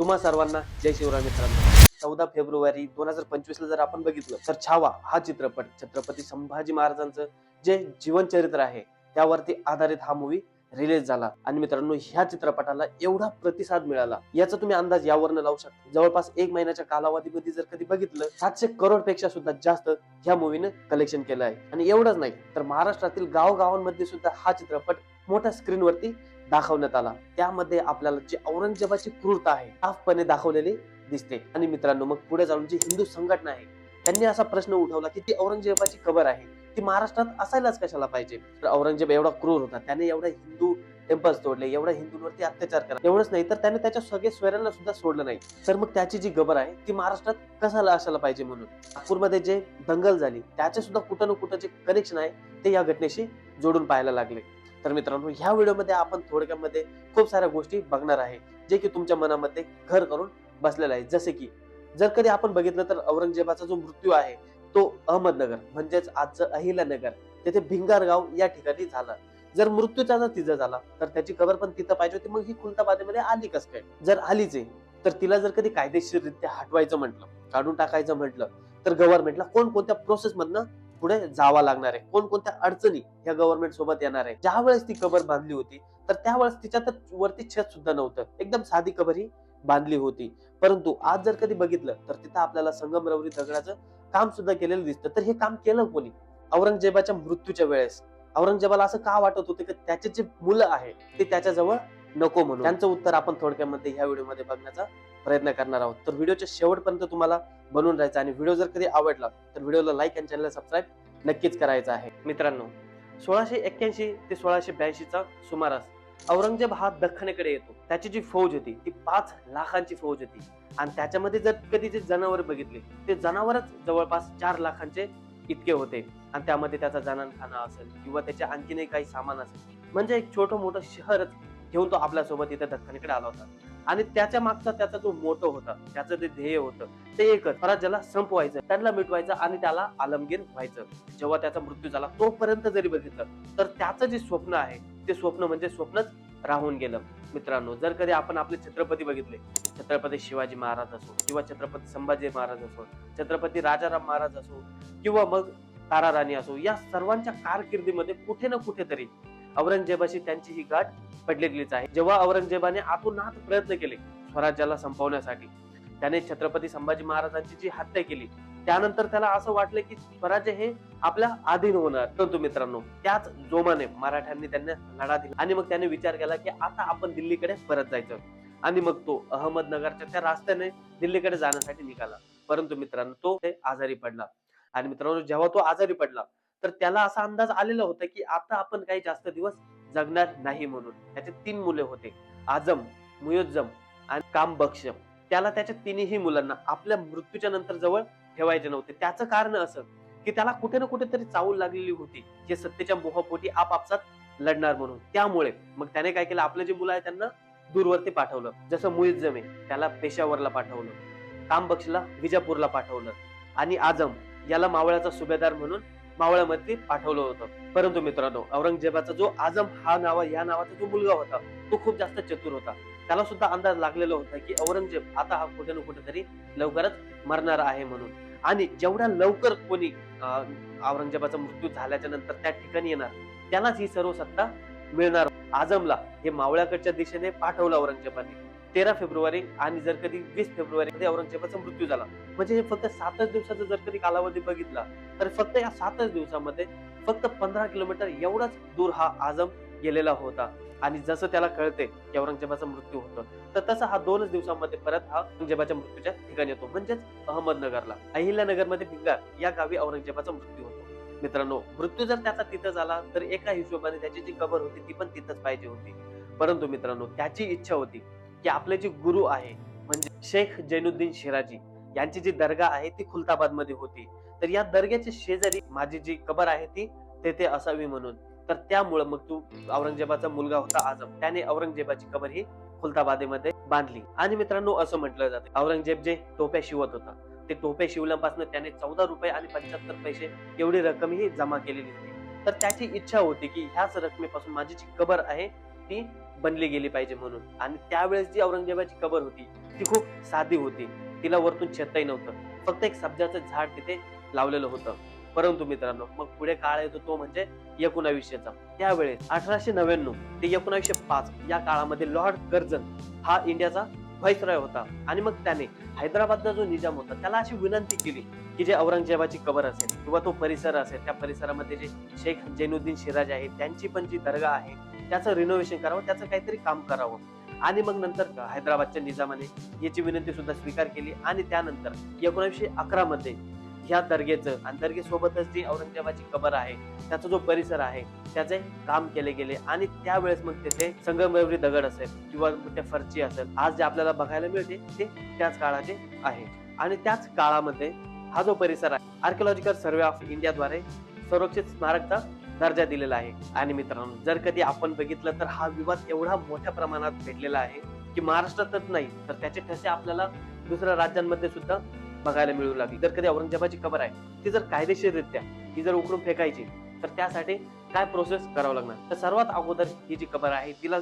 तुम्हा सर्वांना जय शिवराय मित्रांनो. चौदा फेब्रुवारी दोन हजार पंचवीस ला जर आपण बघितलं तर छावा हा चित्रपट छत्रपती संभाजी महाराजांचं जे जीवनचरित्र आहे त्यावरती आधारित हा मूवी रिलीज झाला. आणि मित्रांनो ह्या चित्रपटाला एवढा प्रतिसाद मिळाला याचा तुम्ही अंदाज यावरनं लावू शकता. जवळपास एक महिन्याच्या कालावधीमध्ये जर कधी बघितलं सातशे करोडपेक्षा सुद्धा जास्त ह्या मूवीनं कलेक्शन केलं आहे. आणि एवढंच नाही तर महाराष्ट्रातील गावगावांमध्ये सुद्धा हा चित्रपट मोठ्या स्क्रीनवरती दाखवण्यात आला. त्यामध्ये आपल्याला जी औरंगजेबाची क्रूरता आहे साफपणे दाखवलेली दिसते. आणि मित्रांनो मग पुढे जाऊन जी हिंदू संघटना आहे त्यांनी असा प्रश्न उठवला की ती औरंगजेबाची कबर आहे ती महाराष्ट्रात असायलाच कशाला पाहिजे? तर औरंगजेब एवढा क्रूर होता त्याने एवढ्या हिंदू टेम्पल्स तोडले एवढ्या हिंदूंवरती अत्याचार करा एवढंच नाही तर त्याने त्याच्या सगळे स्वैरांना सुद्धा सोडलं नाही. तर मग त्याची जी गबर आहे ती महाराष्ट्रात कशाला असायला पाहिजे म्हणून? नागपूरमध्ये जे दंगल झाली त्याचे सुद्धा कुठं ना कुठं जे कनेक्शन आहे ते या घटनेशी जोडून पाहायला लागले. तर मित्रांनो ह्या व्हिडिओमध्ये आपण थोडक्यामध्ये खूप साऱ्या गोष्टी बघणार आहे जे की तुमच्या मनामध्ये घर करून बसलेलं आहे. जसे की जर कधी आपण बघितलं तर औरंगजेबाचा जो मृत्यू आहे तो अहमदनगर म्हणजेच आजचं अहिल्यानगर तेथे भिंगार गाव या ठिकाणी झाला. जर मृत्यूचा जर तिचा झाला तर त्याची खबर पण तिथं पाहिजे होती. मग ही खुलताबादेमध्ये आली कस काय? जर आलीच आहे तर तिला जर कधी कायदेशीररित्या हटवायचं म्हटलं काढून टाकायचं म्हटलं तर गव्हर्नमेंटला कोणकोणत्या प्रोसेस मधनं पुढे जावा लागणार आहे. कोणकोणत्या अडचणी ह्या गव्हर्नमेंट सोबत येणार आहे? ज्या वेळेस ती कबर बांधली होती तर त्यावेळेस तिच्या तर वरती छत सुद्धा नव्हतं. एकदम साधी कबर ही बांधली होती. परंतु आज जर कधी बघितलं तर तिथं आपल्याला संगमरवरी दगडाचं काम सुद्धा केलेलं दिसतं. तर हे काम केलं कोणी? औरंगजेबाच्या मृत्यूच्या वेळेस. औरंगजेबाला असं का वाटत होतं की त्याचे जे मुलं आहे ते त्याच्याजवळ नको म्हणून? त्यांचं उत्तर आपण थोडक्यामध्ये ह्या व्हिडिओमध्ये बघण्याचा प्रयत्न करणार आहोत. तर व्हिडिओच्या शेवटपर्यंत तुम्हाला बनवून राहायचं आणि व्हिडिओ जर कधी आवडला तर व्हिडिओला लाईक आणि चॅनलला सबस्क्राईब नक्कीच करायचं आहे. मित्रांनो सोळाशे एक्क्याऐंशी ते सोळाशे ब्याऐंशीचा सुमारास औरंगजेब हा दख्खनेकडे येतो. त्याची जी फौज होती ती पाच लाखांची फौज होती. आणि त्याच्यामध्ये जर कधी जे जनावर बघितले ते जनावरच जवळपास चार लाखांचे इतके होते. आणि त्यामध्ये त्याचा जनानखाना असेल किंवा त्याचे आणखीनही काही सामान असेल. म्हणजे एक छोटं मोठं शहरच घेऊन तो आपल्यासोबत इथे दख्खनीकडे आला होता. आणि त्याच्या मागचा त्याचा जो मोठं होता त्याचं जे ध्येय होतं ते एकच. स्वराज्याला संपवायचं त्यांना मिटवायचं आणि त्याला आलमगीर व्हायचं. जेव्हा त्याचा मृत्यू झाला तोपर्यंत जरी बघितलं तर त्याचं जे स्वप्न आहे ते स्वप्न म्हणजे स्वप्नच राहून गेलं. मित्रांनो जर कधी आपण आपले छत्रपती बघितले छत्रपती शिवाजी महाराज असो किंवा छत्रपती संभाजी महाराज असो छत्रपती राजाराम महाराज असो किंवा मग तारा राणी असो या सर्वांच्या कारकिर्दीमध्ये कुठे ना कुठेतरी औरंगजेबाशी त्यांची ही गाठ पडलेलीच आहे. जेव्हा औरंगजेबाने आतोनात प्रयत्न केले स्वराज्याला संपवण्यासाठी त्याने छत्रपती संभाजी महाराजांची जी हत्या केली त्यानंतर त्याला असं वाटलं की स्वराज्य हे आपल्या अधीन होणार. परंतु मित्रांनो त्याच जोमाने मराठ्यांनी त्यांना लढा दिला आणि मग त्याने विचार केला की आता आपण दिल्लीकडे परत जायचं. आणि मग तो अहमदनगरच्या त्या रस्त्याने दिल्लीकडे जाण्यासाठी निघाला. परंतु मित्रांनो तो आजारी पडला. आणि मित्रांनो जेव्हा तो आजारी पडला तर त्याला असा अंदाज आलेला होता की आता आपण काही जास्त दिवस जगणार नाही म्हणून. त्याचे तीन मुले होते. आजम मुयुज्जम आणि कामबक्ष त्याला त्याच्या तिन्ही मुलांना आपल्या मृत्यूच्या नंतर जवळ ठेवायचे नव्हते. त्याचं कारण असं की त्याला कुठे ना कुठेतरी चावल लागलेली होती. जे सत्तेच्या मोहापोटी आपापसात लढणार म्हणून. त्यामुळे मग त्याने काय केलं? आपले जे मुलं आहे त्यांना दूरवरती पाठवलं. जसं मुईजम आहे त्याला पेशावरला पाठवलं. कामबक्षला विजापूरला पाठवलं. आणि आजम याला मावळ्याचा सुभेदार म्हणून मावळ्यामध्ये पाठवलं होतं. परंतु मित्रांनो औरंगजेबाचा जो आजम हा नावा या नावाचा जो मुलगा होता तो खूप जास्त चतुर होता. त्याला सुद्धा अंदाज लागलेला होता की औरंगजेब आता हा कुठे ना कुठेतरी लवकरच मरणार आहे म्हणून. आणि जेवढ्या लवकर कोणी औरंगजेबाचा मृत्यू झाल्याच्यानंतर त्या ठिकाणी येणार त्यालाच ही सर्व सत्ता मिळणार. आजमला हे मावळ्याकडच्या दिशेने पाठवलं औरंगजेबाने. तेरा फेब्रुवारी आणि जर कधी वीस फेब्रुवारी मध्ये औरंगजेबाचा मृत्यू झाला. म्हणजे हे फक्त सातच दिवसाचा जर कधी कालावधी बघितला तर फक्त या सातच दिवसामध्ये फक्त पंधरा किलोमीटर एवढाच दूर हा आजम गेलेला होता. आणि जसं त्याला कळते की औरंगजेबाचा मृत्यू होतो तर तसा हा दोनच दिवसामध्ये परत हा औरंगजेबाच्या मृत्यूच्या ठिकाणी येतो. म्हणजेच अहमदनगरला अहिल्यानगरमध्ये भिंगार या गावी औरंगजेबाचा मृत्यू होतो. मित्रांनो मृत्यू जर त्याचा तिथं झाला तर एका हिशोबाने त्याची जी कबर होती ती पण तिथंच पाहिजे होती. परंतु मित्रांनो त्याची इच्छा होती की आपले जे गुरु आहे म्हणजे शेख जैनुद्दीन शिराजी यांची जी दर्गा आहे ती खुलताबादमध्ये होती. तर या दर्ग्याच्या शेजारी माझी जी कबर आहे ती तेथे असावी म्हणून. तर त्यामुळे मग तू औरंगजेबाचा मुलगा होता आजम त्याने औरंगजेबाची कबर ही खुलताबादेमध्ये बांधली. आणि मित्रांनो असं म्हटलं जाते. औरंगजेब जे टोप्या शिवत होता ते टोप्या शिवल्यापासून त्याने चौदा रुपये आणि पंच्याहत्तर पैसे एवढी रक्कम ही जमा केलेली होती. तर त्याची इच्छा होती की ह्याच रकमेपासून माझी जी कबर आहे ती बनली गेली पाहिजे म्हणून. आणि त्यावेळेस जी औरंगजेबाची कबर होती ती खूप साधी होती. तिला वरतून छतही नव्हतं. फक्त एक सब्जाचं झाड तिथे लावलेलं होतं. परंतु मित्रांनो मग पुढे काळ येतो तो म्हणजे एकोणावीसशेचा. त्यावेळेस अठराशे नव्याण्णव ते एकोणावीसशे पाच या काळामध्ये लॉर्ड कर्जन हा इंडियाचा व्हाईसरॉय होता. आणि मग त्याने हैदराबादचा जो निजाम होता त्याला अशी विनंती केली की जे औरंगजेबाची कबर असेल किंवा तो परिसर असेल त्या परिसरामध्ये जे शेख जैनुद्दीन शिराज आहे त्यांची पण जी दर्गा आहे त्याचं रिनोव्हेशन करावं त्याचं काहीतरी काम करावं. आणि मग नंतर हैदराबादच्या निजामाने याची विनंती सुद्धा स्वीकार केली आणि त्यानंतर एकोणीसशे अकरा मध्ये ह्या दर्गेचं आणि दर्गेसोबतच जी औरंगजेबाची कबर आहे त्याचा जो परिसर आहे त्याचे काम केले गेले आणि त्यावेळेस मग तेथे संगमरवरी दगड असेल किंवा मोठ्या फरची असेल आज जे आपल्याला बघायला मिळते ते त्याच काळाचे आहे. आणि त्याच काळामध्ये हा जो परिसर आहे आर्किओलॉजिकल सर्वे ऑफ इंडियाद्वारे संरक्षित स्मारकचा दर्जा दिलेला आहे. आणि मित्रांनो जर कधी आपण बघितलं तर हा विवाद एवढा मोठ्या प्रमाणात भेटलेला आहे की महाराष्ट्रातच नाही तर त्याचे ठसे आपल्याला दुसऱ्या राज्यांमध्ये सुद्धा बघायला मिळू लागली. जर कधी औरंगजेबाची कबर आहे ती जर कायदेशीररित्या ही जर उकरून फेकायची तर त्यासाठी काय प्रोसेस करावं लागणार? तर सर्वात अगोदर ही जी कबर आहे तिला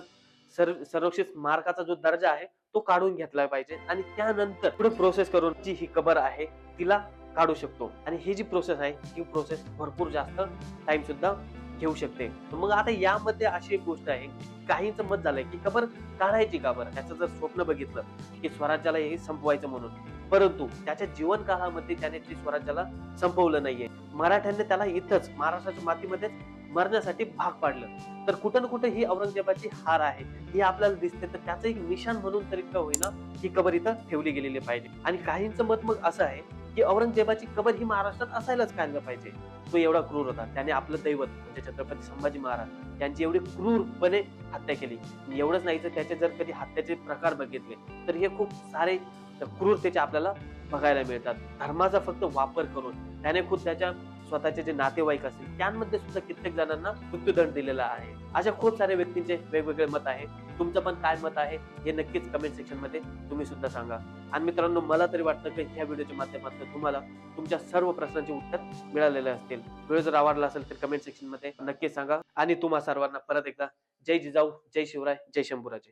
सर संरक्षित मार्काचा जो दर्जा आहे तो काढून घेतला पाहिजे आणि त्यानंतर पुढे प्रोसेस करून जी ही कबर आहे तिला काढू शकतो. आणि ही जी प्रोसेस आहे ही प्रोसेस भरपूर जास्त टाइम सुद्धा घेऊ शकते. मग आता यामध्ये अशी एक गोष्ट आहे काहींचं मत झालंय की कबर काढायची का बरं? त्याचं जर स्वप्न बघितलं की स्वराज्याला हे संपवायचं म्हणून. परंतु त्याच्या जीवन काळामध्ये त्याने ते स्वराज्याला संपवलं नाहीये. मराठ्यांनी त्याला इथंच महाराष्ट्राच्या मातीमध्येच मरण्यासाठी भाग पाडलं. तर कुठं ना कुठं ही औरंगजेबाची हार आहे. ही आपल्याला दिसते. तर त्याचं एक निशाण म्हणून तरी का होईना ही कबर इथं ठेवली गेलेली पाहिजे. आणि काहींचं मत मग असं आहे की औरंगजेबाची कबर ही महाराष्ट्रात असायलाच काढलं पाहिजे. तो एवढा क्रूर होता. त्याने आपलं दैवत म्हणजे छत्रपती संभाजी महाराज यांची एवढी क्रूरपणे हत्या केली. एवढंच नाही तर त्याचे जर कधी हत्याचे प्रकार बघितले तर हे खूप सारे क्रूरतेचे आपल्याला बघायला मिळतात. धर्माचा फक्त वापर करून त्याने खुद त्याच्या स्वतःचे जे नातेवाईक असतील त्यांमध्ये सुद्धा कित्येक जणांना मृत्यूदंड दिलेला आहे. अशा खूप साऱ्या व्यक्तींचे वेगवेगळे मत आहे. तुमचं पण काय मत आहे हे नक्कीच कमेंट सेक्शनमध्ये तुम्ही सुद्धा सांगा. आणि मित्रांनो मला तरी वाटतं की ह्या व्हिडिओच्या माध्यमातून तुम्हाला तुमच्या सर्व प्रश्नांचे उत्तर मिळालेले असतील. व्हिडिओ जर आवडला असेल तर कमेंट सेक्शनमध्ये नक्कीच सांगा. आणि तुम्हा सर्वांना परत एकदा जय जिजाऊ जय शिवराय जय शंभूराजे.